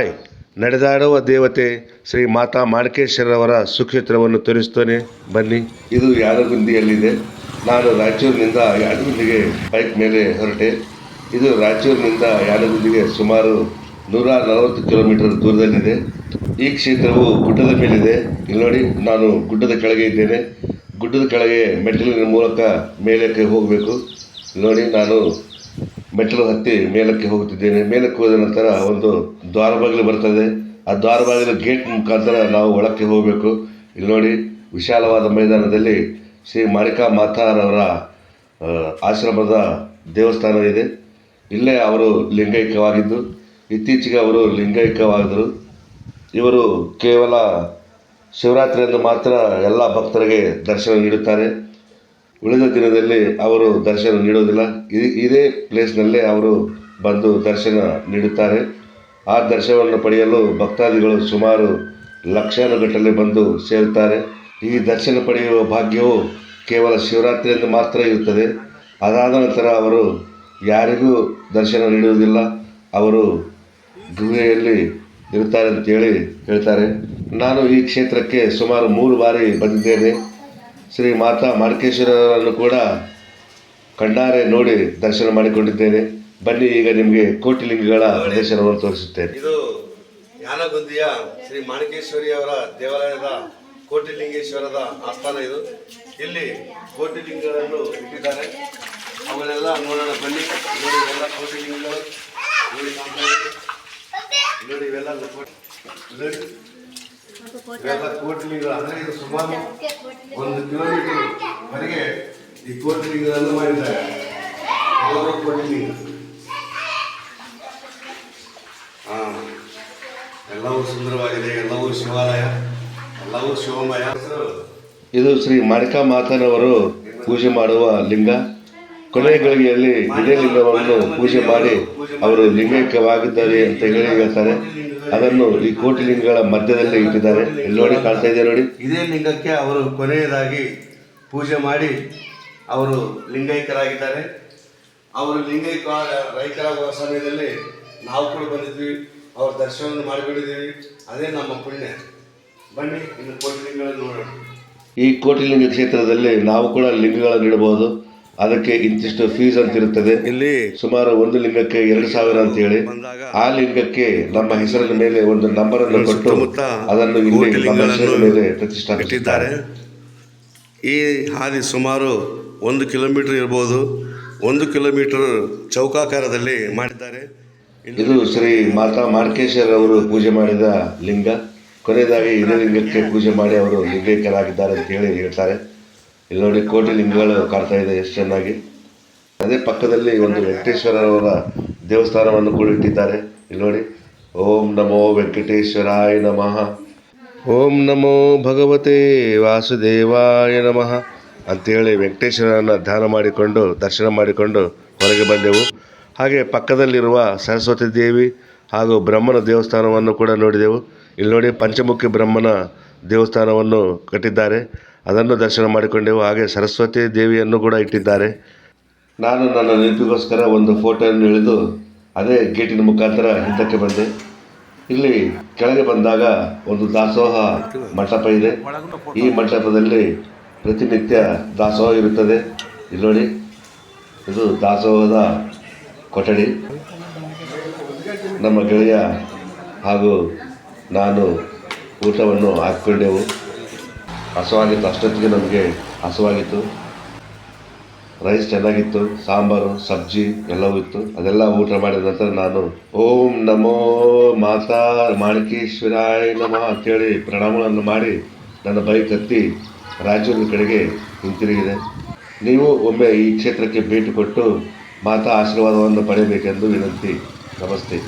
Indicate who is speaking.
Speaker 1: Hi. ನಡೆದಾಡುವ ದೇವತೆ ಶ್ರೀ ಮಾತಾ ಮಾಣಿಕೇಶ್ವರವರ ಸುಕ್ಷೇತ್ರವನ್ನು ತೋರಿಸ್ತೇನೆ ಬನ್ನಿ. ಇದು ಯಾದಗುಂದಿಯಲ್ಲಿದೆ. ನಾನು ರಾಯಚೂರಿನಿಂದ ಯಾದಗುಂದಿಗೆ ಬೈಕ್ ಮೇಲೆ ಹೊರಟೆ. ಇದು ರಾಯಚೂರಿನಿಂದ ಯಾದಗುಂದಿಗೆ ಸುಮಾರು ನೂರ ನಲವತ್ತು ಕಿಲೋಮೀಟರ್ ದೂರದಲ್ಲಿದೆ. ಈ ಕ್ಷೇತ್ರವು ಗುಡ್ಡದ ಮೇಲಿದೆ. ಇಲ್ಲಿ ನೋಡಿ, ನಾನು ಗುಡ್ಡದ ಕೆಳಗೆ ಇದ್ದೇನೆ. ಗುಡ್ಡದ ಕೆಳಗೆ ಮೆಟ್ಟಿಲಿನ ಮೂಲಕ ಮೇಲಕ್ಕೆ ಹೋಗಬೇಕು. ನೋಡಿ, ನಾನು ಮೆಟ್ಟಿಲು ಹತ್ತಿ ಮೇಲಕ್ಕೆ ಹೋಗುತ್ತಿದ್ದೇನೆ. ಮೇಲಕ್ಕೆ ಹೋದ ನಂತರ ಒಂದು ದ್ವಾರ ಬಾಗಿಲು ಬರ್ತದೆ ಆ ದ್ವಾರ ಬಾಗಿಲು ಗೇಟ್ ಮುಖಾಂತರ ನಾವು ಒಳಕ್ಕೆ ಹೋಗಬೇಕು. ಇಲ್ಲಿ ನೋಡಿ ವಿಶಾಲವಾದ ಮೈದಾನದಲ್ಲಿ ಶ್ರೀ ಮಾರಿಕಾ ಮಾತಾರವರ ಆಶ್ರಮದ ದೇವಸ್ಥಾನ ಇದೆ. ಇಲ್ಲೇ ಅವರು ಲಿಂಗೈಕ್ಯವಾಗಿದ್ದು, ಇತ್ತೀಚೆಗೆ ಅವರು ಲಿಂಗೈಕ್ಯವಾದರು ಇವರು ಕೇವಲ ಶಿವರಾತ್ರಿಯಂದು ಮಾತ್ರ ಎಲ್ಲ ಭಕ್ತರಿಗೆ ದರ್ಶನ ನೀಡುತ್ತಾರೆ. ಉಳಿದ ದಿನದಲ್ಲಿ ಅವರು ದರ್ಶನ ನೀಡೋದಿಲ್ಲ. ಇದೇ ಪ್ಲೇಸ್ನಲ್ಲೇ ಅವರು ಬಂದು ದರ್ಶನ ನೀಡುತ್ತಾರೆ. ಆ ದರ್ಶನವನ್ನು ಪಡೆಯಲು ಭಕ್ತಾದಿಗಳು ಸುಮಾರು ಲಕ್ಷಾನುಗಟ್ಟಲೆ ಬಂದು ಸೇರುತ್ತಾರೆ. ಈ ದರ್ಶನ ಪಡೆಯುವ ಭಾಗ್ಯವು ಕೇವಲ ಶಿವರಾತ್ರಿಯಂದು ಮಾತ್ರ ಇರುತ್ತದೆ. ಅದಾದ ನಂತರ ಅವರು ಯಾರಿಗೂ ದರ್ಶನ ನೀಡುವುದಿಲ್ಲ. ಅವರು ಗುಹೆಯಲ್ಲಿ ಇರುತ್ತಾರೆ ಅಂತೇಳಿ ಹೇಳ್ತಾರೆ. ನಾನು ಈ ಕ್ಷೇತ್ರಕ್ಕೆ ಸುಮಾರು ಮೂರು ಬಾರಿ ಬಂದಿದ್ದೇನೆ. ಶ್ರೀ ಮಾತಾ ಮಾಡಕೇಶ್ವರರನ್ನು ಕೂಡ ಕಣ್ಣಾರೆ ನೋಡಿ ದರ್ಶನ ಮಾಡಿಕೊಂಡಿದ್ದೇನೆ. ಬನ್ನಿ ಈಗ ನಿಮಗೆ ಕೋಟಿಲಿಂಗಗಳ ದರ್ಶನವನ್ನು ತೋರಿಸುತ್ತೇನೆ.
Speaker 2: ಇದು ಯಾನಗುಂದಿಯ ಶ್ರೀ ಮಾಣಿಕೇಶ್ವರಿ ಅವರ ದೇವಾಲಯದ ಕೋಟಿಲಿಂಗೇಶ್ವರದ ಆಸ್ಥಾನ ಇದು. ಇಲ್ಲಿ ಕೋಟಿಲಿಂಗಗಳನ್ನು ಇಟ್ಟಿದ್ದಾರೆ. ಅವನ್ನೆಲ್ಲ ನೋಡೋಣ, ಬನ್ನಿ. ನೋಡಿ ಇವೆಲ್ಲ ಕೋಟಿಲಿಂಗಗಳು. ನೋಡಿ ಇವೆಲ್ಲ ಇವೆಲ್ಲ ಕೋಟಿಲಿಂಗಗಳು ಅಂದ್ರೆ ಇದು ಸುಮಾರು ಒಂದು ಕಿಲೋಮೀಟರ್ ವರೆಗೆ ಈ ಕೋಟಿಲಿಂಗಗಳನ್ನು ಮಾಡಿದ್ದಾರೆ. ಹಾ. ಎಲ್ಲವೂ ಸುಂದರವಾಗಿದೆ. ಎಲ್ಲವೂ ಶಿವಾಲಯ, ಎಲ್ಲವೂ ಶಿವಮಯ.
Speaker 1: ಇದು ಶ್ರೀ ಮಾಣಿಕಾ ಮಾತನವರು ಪೂಜೆ ಮಾಡುವ ಲಿಂಗ. ಕೊನೆಯ ಗಳಿಗೆಯಲ್ಲಿ ಇದೇ ಲಿಂಗವನ್ನು ಪೂಜೆ ಮಾಡಿ ಅವರು ಲಿಂಗೈಕ್ಯವಾಗಿದ್ದಾರೆ ಅಂತ ಹೇಳಿ ಹೇಳ್ತಾರೆ. ಅದನ್ನು ಈ ಕೋಟಿಲಿಂಗಗಳ ಮಧ್ಯದಲ್ಲಿ ಇಟ್ಟಿದ್ದಾರೆ. ಇಲ್ಲಿ ನೋಡಿ ಕಾಣ್ತಾ ಇದೆ ನೋಡಿ.
Speaker 2: ಇದೇ ಲಿಂಗಕ್ಕೆ ಅವರು ಕೊನೆಯದಾಗಿ ಪೂಜೆ ಮಾಡಿ ಅವರು ಲಿಂಗೈಕ್ಯರಾಗಿದ್ದಾರೆ ಅವರು ಲಿಂಗೈಕ ರೈತರಾಗುವ ಸಮಯದಲ್ಲಿ ನಾವು ಕೂಡ ಬಂದಿದ್ವಿ. ಅವ್ರ ದರ್ಶನವನ್ನು ಮಾಡಿಬಿಟ್ಟಿದ್ದೀವಿ ಅದೇ ನಮ್ಮ ಪುಣ್ಯ. ಬನ್ನಿ ಇನ್ನು ಕೋಟಿಲಿಂಗಗಳನ್ನು ನೋಡೋಣ.
Speaker 1: ಈ ಕೋಟಿಲಿಂಗ ಕ್ಷೇತ್ರದಲ್ಲಿ ನಾವು ಕೂಡ ಲಿಂಗಗಳನ್ನು ಇಡಬಹುದು ಅದಕ್ಕೆ ಇಂತಿಷ್ಟು ಫೀಸ್ ಅಂತ ಇರುತ್ತದೆ.
Speaker 2: ಇಲ್ಲಿ
Speaker 1: ಸುಮಾರು ಒಂದು ಲಿಂಗಕ್ಕೆ ಎರಡು ಸಾವಿರ ಅಂತ ಹೇಳಿ. ಆ ಲಿಂಗಕ್ಕೆ ನಮ್ಮ ಹೆಸರಿನ ಮೇಲೆ ಒಂದು ನಂಬರ್ ಅನ್ನು ಕೊಟ್ಟು ಅದನ್ನು ಇಲ್ಲಿ ನಮ್ಮ ಹೆಸರಿನ ಮೇಲೆ ಪ್ರತಿಷ್ಠಾಪಿಸಿದ್ದಾರೆ
Speaker 2: ಈ ಹಾದಿ ಸುಮಾರು ಒಂದು ಕಿಲೋಮೀಟರ್ ಇರ್ಬೋದು. ಒಂದು ಕಿಲೋಮೀಟರ್ ಚೌಕಾಕಾರದಲ್ಲಿ ಮಾಡಿದ್ದಾರೆ.
Speaker 1: ಇದು ಶ್ರೀ ಮಾತಾ ಮಾರ್ಕೇಶ್ವರ ಅವರು ಪೂಜೆ ಮಾಡಿದ ಲಿಂಗ. ಕೊನೆಯದಾಗಿ ಇದೇ ಲಿಂಗಕ್ಕೆ ಪೂಜೆ ಮಾಡಿ ಅವರು ಲಿಂಗೈಕ್ಯರಾಗಿದ್ದಾರೆ ಅಂತ ಹೇಳಿ ಹೇಳ್ತಾರೆ. ಇಲ್ಲಿ ನೋಡಿ ಕೋಟಿ ಲಿಂಗಗಳು ಕಾಣ್ತಾ ಇದೆ ಎಷ್ಟು ಚೆನ್ನಾಗಿ. ಅದೇ ಪಕ್ಕದಲ್ಲಿ ಒಂದು ವೆಂಕಟೇಶ್ವರವರ ದೇವಸ್ಥಾನವನ್ನು ಕೂಡ ಇಟ್ಟಿದ್ದಾರೆ. ಇಲ್ಲಿ ನೋಡಿ, ಓಂ ನಮೋ ವೆಂಕಟೇಶ್ವರಾಯ ನಮಃ. ಓಂ ನಮೋ ಭಗವತೆ ವಾಸುದೇವಾಯ ನಮಃ. ಅಂತೇಳಿ ವೆಂಕಟೇಶ್ವರನ ಧ್ಯಾನ ಮಾಡಿಕೊಂಡು, ದರ್ಶನ ಮಾಡಿಕೊಂಡು ಹೊರಗೆ ಬಂದೆವು. ಹಾಗೆ ಪಕ್ಕದಲ್ಲಿರುವ ಸರಸ್ವತಿ ದೇವಿ ಹಾಗೂ ಬ್ರಹ್ಮನ ದೇವಸ್ಥಾನವನ್ನು ಕೂಡ ನೋಡಿದೆವು. ಇಲ್ಲಿ ನೋಡಿ, ಪಂಚಮುಖಿ ಬ್ರಹ್ಮನ ದೇವಸ್ಥಾನವನ್ನು ಕಟ್ಟಿದ್ದಾರೆ. ಅದನ್ನು ದರ್ಶನ ಮಾಡಿಕೊಂಡೆವು. ಹಾಗೆ ಸರಸ್ವತಿ ದೇವಿಯನ್ನು ಕೂಡ ಇಟ್ಟಿದ್ದಾರೆ. ನಾನು ನನ್ನ ನೆನಪಿಗೋಸ್ಕರ ಒಂದು ಫೋಟೋಯನ್ನು ಇಳಿದು ಅದೇ ಗೇಟಿನ ಮುಖಾಂತರ ಹಿಂದಕ್ಕೆ ಬಂದೆ. ಇಲ್ಲಿ ಕೆಳಗೆ ಬಂದಾಗ ಒಂದು ದಾಸೋಹ ಮಂಟಪ ಇದೆ. ಈ ಮಂಟಪದಲ್ಲಿ ಪ್ರತಿನಿತ್ಯ ದಾಸೋಹ ಇರುತ್ತದೆ. ಇಲ್ಲಿ ನೋಡಿ, ಇದು ದಾಸೋಹದ ಕೊಠಡಿ. ನಮ್ಮ ಗೆಳೆಯ ಹಾಗೂ ನಾನು ಊಟವನ್ನು ಹಾಕ್ಕೊಂಡೆವು. ಹಸುವಾಗಿತ್ತು. ಅಷ್ಟೊತ್ತಿಗೆ ನಮಗೆ ಹಸುವಾಗಿತ್ತು. ರೈಸ್ ಚೆನ್ನಾಗಿತ್ತು. ಸಾಂಬಾರು, ಸಬ್ಜಿ ಎಲ್ಲವೂ ಇತ್ತು. ಅದೆಲ್ಲ ಊಟ ಮಾಡಿದ ನಂತರ ನಾನು ಓಂ ನಮೋ ಮಾತಾ ಮಾಣಿಕೇಶ್ವರಾಯ ನಮ ಅಂತೇಳಿ ಪ್ರಣಾಮಗಳನ್ನು ಮಾಡಿ ನನ್ನ ಬೈಕ್ ಹತ್ತಿ ರಾಯಚೂರಿನ ಕಡೆಗೆ ಹಿಂತಿರುಗಿದೆ. ನೀವು ಒಮ್ಮೆ ಈ ಕ್ಷೇತ್ರಕ್ಕೆ ಭೇಟಿ ಕೊಟ್ಟು ಮಾತಾ ಆಶೀರ್ವಾದವನ್ನು ಪಡೆಯಬೇಕೆಂದು ವಿನಂತಿ. ನಮಸ್ತೆ.